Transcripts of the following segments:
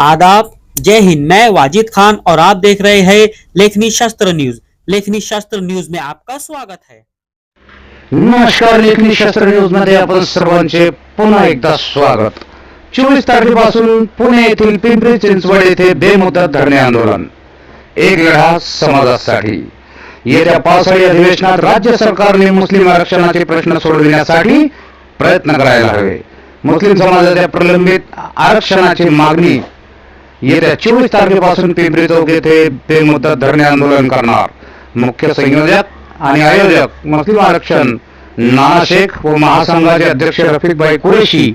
आदाब। जय हिंद। मैं वाजिद खान और आप देख रहे हैं लेखनी शास्त्र न्यूज। लेखनी शास्त्र न्यूज में आपका स्वागत है। नमस्कार लेखनी शास्त्र न्यूजमध्ये आपण सर्वांचे पुन्हा एकदा स्वागत. चोवीस तारखेपासून पुणे येथील पिंपरी चिंचवड येथे बेमुदत धरणे आंदोलन. एक लढा समाजासाठी. येत्या पावसाळी अधिवेशनात राज्य सरकारने मुस्लिम आरक्षणाचे प्रश्न सोडविण्यासाठी प्रयत्न करायला हवे. मुस्लिम समाजाच्या प्रलंबित आरक्षणाची मागणी येत्या चोवीस तारखेपासून पिंपरी चौक येथे बेमुदत धरणे आंदोलन करणार. मुख्य संयोजक आणि आयोजक मुस्लिम आरक्षण नाना शेख व महासंघाचे अध्यक्ष रफिकभाई कुरेशी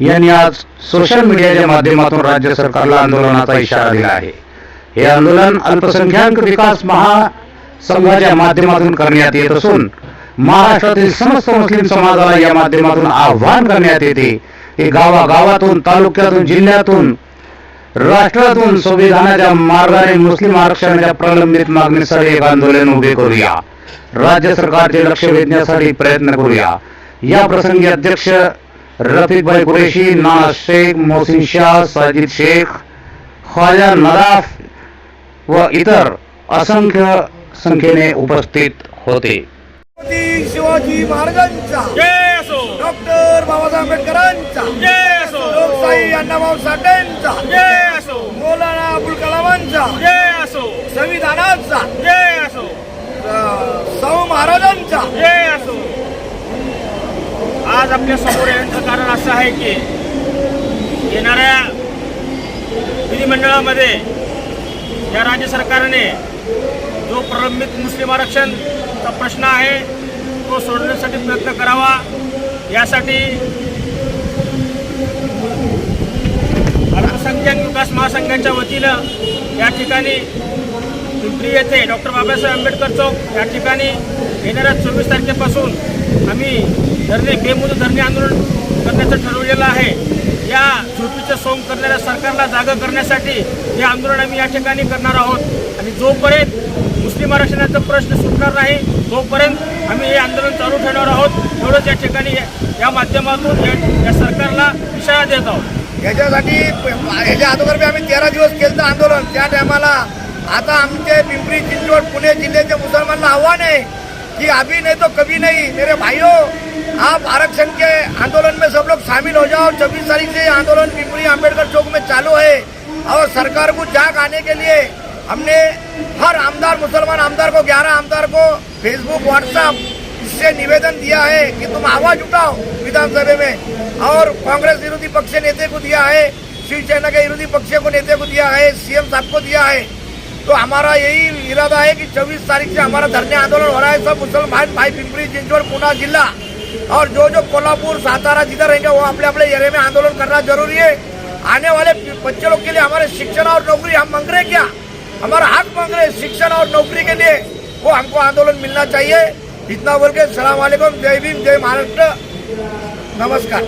यांनी आज सोशल मीडियाच्या माध्यमातून राज्य सरकारला आंदोलनाचा इशारा दिला आहे. हे आंदोलन अल्पसंख्याक विकास महासंघाच्या माध्यमातून करण्यात येत असून महाराष्ट्रातील समस्त मुस्लिम समाजाला या माध्यमातून आव्हान करण्यात येते. की गावागावातून तालुक्यातून जिल्ह्यातून राष्ट्रातून संविधानाच्या मार्गाने मुस्लिम आरक्षणाच्या प्रलंबित मागणीसाठी एक आंदोलन उभे करूया. राज्य सरकारचे लक्ष वेधण्यासाठी प्रयत्न करूया. या प्रसंगी अध्यक्ष रफिकभाई कुरेशी नाना शेख मोहसिन शाह साजिद शेख ख्वाजा नदाफ व इतर असंख्य संख्येने उपस्थित होते. शिवाजी महाराजांचा. डॉक्टर बाबासाहेब आंबेडकरांचा जय असो लोकशाही अण्णाभाऊ साठेंचा जय असो मौलाना अबुल कलामांचा जय असो संविधानाचा जय असो अं, शाहू महाराजांचा. जय असो आज आपल्यासमोर येण्याचं कारण असं आहे की येणाऱ्या विधिमंडळामध्ये या राज्य सरकारने जो प्रलंबित मुस्लिम आरक्षणचा प्रश्न आहे तो सोडवण्यासाठी प्रयत्न करावा. यासाठी अल्पसंख्याक विकास महासंघाच्या वतीनं या ठिकाणी पिंपरी येथे डॉक्टर बाबासाहेब आंबेडकर चौक या ठिकाणी येणाऱ्या चोवीस तारखेपासून आम्ही धरणे बेमुदत धरणे आंदोलन करण्याचं ठरवलेलं आहे. या झोपीचं सोंग करणाऱ्या सरकारला जागा करण्यासाठी हे आंदोलन आम्ही या ठिकाणी करणार आहोत. आणि जोपर्यंत मुस्लिम आरक्षणाचा प्रश्न सुटणार नाही. तोपर्यंत आम्ही हे आंदोलन चालू ठेवणार आहोत. एवढंच या ठिकाणी या- माध्यमातून या सरकारला इशारा देत आहोत. याच्यासाठी याच्या अगोदर बी आम्ही तेरा दिवस केलं आंदोलन. त्या टायमाला आता आमचे पिंपरी चिंचवड पुणे जिल्ह्याच्या मुसलमानला आव्हान आहे कि अभी नहीं तो कभी नहीं. मेरे भाइयों आप आरक्षण के आंदोलन में सब लोग शामिल हो जाओ. छब्बीस तारीख से आंदोलन पिंपरी अम्बेडकर चौक में चालू है और सरकार को जाग आने के लिए हमने हर आमदार मुसलमान आमदार को ग्यारह आमदार को फेसबुक व्हाट्सएप इससे निवेदन दिया है कि तुम आवाज उठाओ विधानसभा में। और कांग्रेस विरोधी पक्ष नेते को दिया है शिवसेना के विरोधी पक्ष को नेते को दिया है सीएम साहब को दिया है। तो हमारा यही इरादा है कि 24 तारीख से हमारा धरने आंदोलन हो रहा है। सब मुसलमान भाई पिंपरी चिंचवड पूना जिला और जो जो कोल्हापुर सातारा जिधर रहेंगे वो अपने अपने एरिया में आंदोलन करना जरूरी है। आने वाले बच्चे लोग के लिए हमारे शिक्षण और नौकरी हम मांग रहे क्या? हमारा हक मांग रहे शिक्षण और नौकरी के लिए। वो हमको आंदोलन मिलना चाहिए। इतना बोल के सलाम वालेकुम जय भीम जय महाराष्ट्र। नमस्कार।